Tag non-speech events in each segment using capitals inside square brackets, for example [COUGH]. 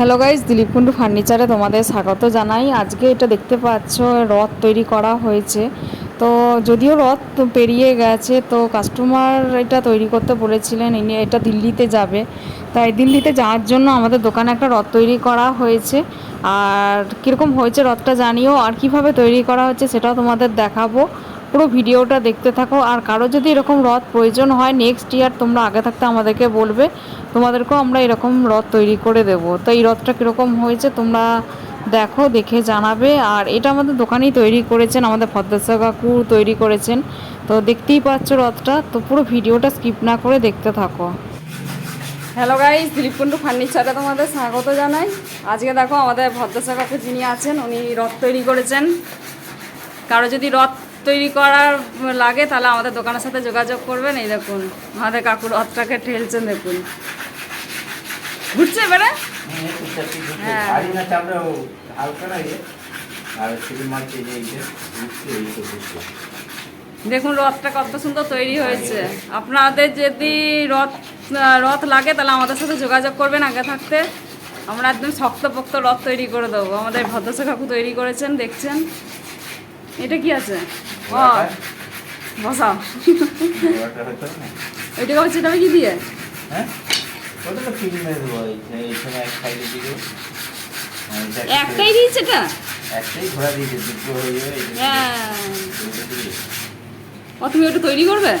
Hello guys Dilip Kundu ফার্নিচারে তোমাদের স্বাগত জানাই। আজকে এটা দেখতে পাচ্ছ, রথ তৈরি করা হয়েছে। তো যদিও রথ পেরিয়ে গেছে, তো কাস্টমার এটা তৈরি করতে বলেছিলেন, ইনি এটা দিল্লিতে যাবে। তাই দিল্লিতে যাওয়ার জন্য আমাদের দোকানে একটা রথ তৈরি করা হয়েছে। আর কীরকম হয়েছে রথটা জানিও, আর কীভাবে তৈরি করা হচ্ছে সেটাও তোমাদের দেখাবো। পুরো ভিডিওটা দেখতে থাকো। আর কারও যদি এরকম রথ প্রয়োজন হয় নেক্সট ইয়ার তোমরা আগে থাকতে আমাদেরকে বলবে, তোমাদেরকেও আমরা এরকম রথ তৈরি করে দেব। তো এই রথটা কীরকম হয়েছে তোমরা দেখো, দেখে জানাবে। আর এটা আমাদের দোকানেই তৈরি করেছেন আমাদের ভদ্রেশ্বর কাকু তৈরি করেছেন। তো দেখতেই পাচ্ছ রথটা। তো পুরো ভিডিওটা স্কিপ না করে দেখতে থাকো। হ্যালো গাইজ দিলীপ ফার্নিচারে তোমাদের স্বাগত জানাই। আজকে দেখো আমাদের ভদ্রেশ্বর কাকু যিনি আছেন, উনি রথ তৈরি করেছেন। কারও যদি রথ তৈরি করার লাগে, তাহলে আমাদের দোকানের সাথে যোগাযোগ করবেন। এই দেখুন, আমাদের কাকু রথটাকে ঠেলছেন, দেখুন। ঘুরছে এবারে? হ্যাঁ। দেখুন, রথটা কত সুন্দর তৈরি হয়েছে। আপনাদের যদি রথ রথ লাগে, তাহলে আমাদের সাথে যোগাযোগ করবেন আগে থাকতে। আমরা একদম শক্ত শক্তপোক্ত রথ তৈরি করে দেবো। আমাদের ভদ্রসা কাকু তৈরি করেছেন, দেখছেন। এটা কি আছে? বসাও কি দিয়ে? হ্যাঁ? একটা- একটাই দিয়েছে এটা? একটাই ঘোরা দিয়েছে, দুটো হয়ে যাবে, হ্যাঁ। ও তুমি ওটা তৈরি করবে?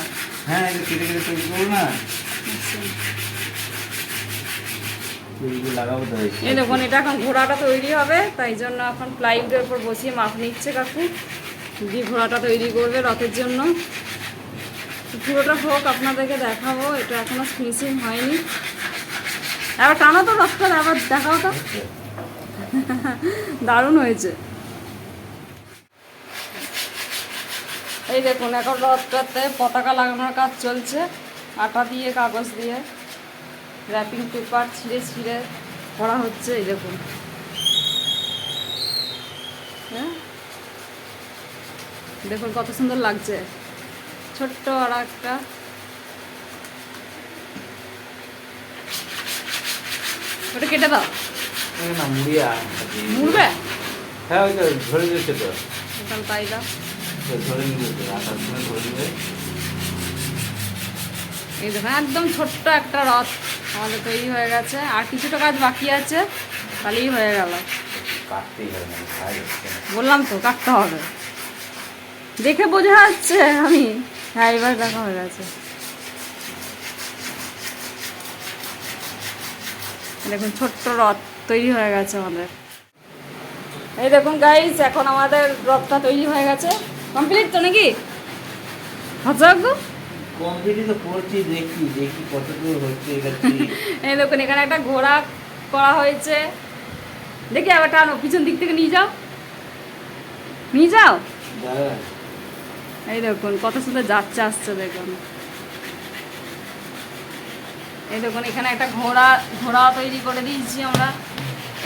হ্যাঁ এটা কেটে কেটে তৈরি করব না। তৈরি করে লাগাবো তো এই- এই দেখুন এটা এখন ঘোড়াটা তৈরি হবে তাই জন্য এখন প্লাইউডের উপর বসিয়ে মাপ নিচ্ছে কাকু। দিয়ে ঘোড়াটা তৈরি করবে রথের জন্য। পুরোটা হোক, আপনাদেরকে দেখাবো। এটা এখনও ফিনিশিং হয়নি। আবার টানো তো রথটা আবার দেখাও তো। [LAUGHS] দারুণ হয়েছে। এই দেখুন, এখন রথটাতে পতাকা লাগানোর কাজ চলছে। আটা দিয়ে, কাগজ দিয়ে। র্যাপিং পেপার ছিঁড়ে ছিঁড়ে করা হচ্ছে, এই দেখুন। দেখুন কত সুন্দর লাগছে। ছোট্ট আর একটা। ওটা কেটে দাও। না, মুড়িয়া। মুড়বে? হ্যাঁ ওই তো ধরে তো। তাই দাও। তো ধরে নিয়েছে আটার সময় ধরে দিবে এই দেখুন একদম ছোট্ট একটা রথ। আমাদের তৈরি হয়ে গেছে। আর কিছুটা কাজ বাকি আছে তাহলেই হয়ে গেল। কাটতেই হবে বললাম তো কাটতে হবে। দেখে বোঝা যাচ্ছে আমি। হ্যাঁ এবার দেখা হয়ে গেছে। দেখুন ছোট্ট রথ তৈরি হয়ে গেছে আমাদের। এই দেখুন গাইস এখন আমাদের রথটা তৈরি হয়ে গেছে। কমপ্লিট তো নাকি? [LAUGHS] এই দেখুন এখানে একটা ঘোড়া করা হয়েছে। দেখি আবার টানো পিছন দিক থেকে নিয়ে যাও। নিয়ে যাও। এই দেখুন কত সুন্দর যাচ্ছে আসছে দেখুন। এই দেখুন এখানে একটা ঘোড়া ঘোড়া তৈরি করে দিয়েছি আমরা।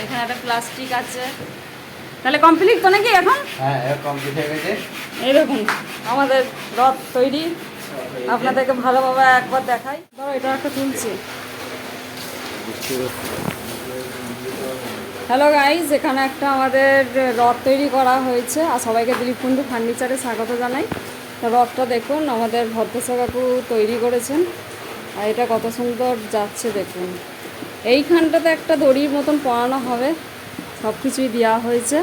এখানে একটা প্লাস্টিক আছে। তাহলে কমপ্লিট তো নাকি এখন? হ্যাঁ কমপ্লিট হয়ে গেছে। এই দেখুন আমাদের রথ তৈরি। আপনাদেরকে ভালোভাবে একবার দেখাই। ধরো এটা একটা তুলছি। হ্যালো গাইজ এখানে একটা আমাদের রথ তৈরি করা হয়েছে আর সবাইকে দিলীপ কুণ্ডু ফার্নিচারে স্বাগত জানাই। রথটা দেখুন, আমাদের ভদ্রেশ্বর কাকু তৈরি করেছেন। আর এটা কত সুন্দর যাচ্ছে, দেখুন। এইখানটাতে একটা দড়ির মতন পরানো হবে। সব কিছুই দেওয়া হয়েছে।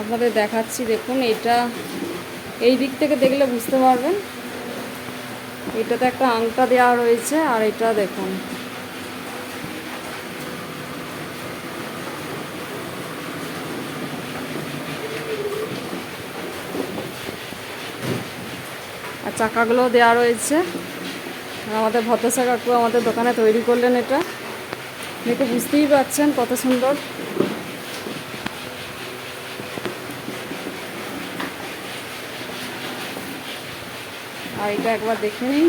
আপনাদের দেখাচ্ছি, দেখুন, এটা এই দিক থেকে দেখলে বুঝতে পারবেন। এটাতে একটা আংটা দেওয়া রয়েছে আর এটা দেখুন। চাকাগুলো দেওয়া রয়েছে। আমাদের ভদ্রসা কাকু আমাদের দোকানে তৈরি করলেন এটা। দেখে বুঝতেই পারছেন কত সুন্দর। আর এটা একবার দেখে নিই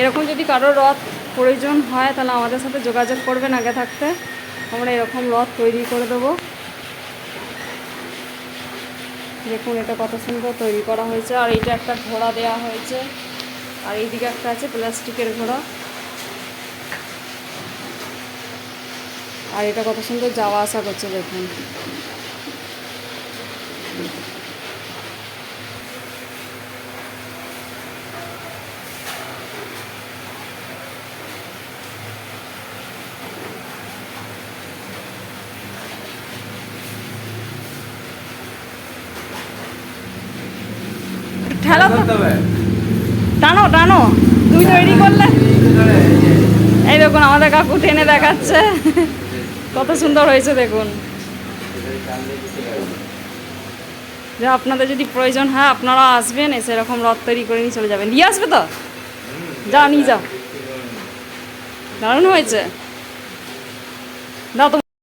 এরকম যদি কারোর রথ প্রয়োজন হয়, তাহলে আমাদের সাথে যোগাযোগ করবেন আগে থাকতে। আমরা এরকম রথ তৈরি করে দেবো। দেখুন এটা কত সুন্দর তৈরি করা হয়েছে। আর এইটা একটা ঘোড়া দেওয়া হয়েছে। আর এইদিকে একটা আছে প্লাস্টিকের ঘোড়া। আর এটা কত সুন্দর যাওয়া আসা করছে, দেখুন। হবে। টানো টানো। তুমি তৈরি করলে? এই দেখুন আমাদের কাকু টেনে দেখাচ্ছে। কত সুন্দর হয়েছে দেখুন। যে আপনাদের যদি প্রয়োজন হয় আপনারা আসবেন এসে এরকম রথ তৈরি করে নিয়ে চলে যাবেন। নিয়ে আসবে তো? হুম, যা নিয়ে যাও। দারুণ হয়েছে। দাও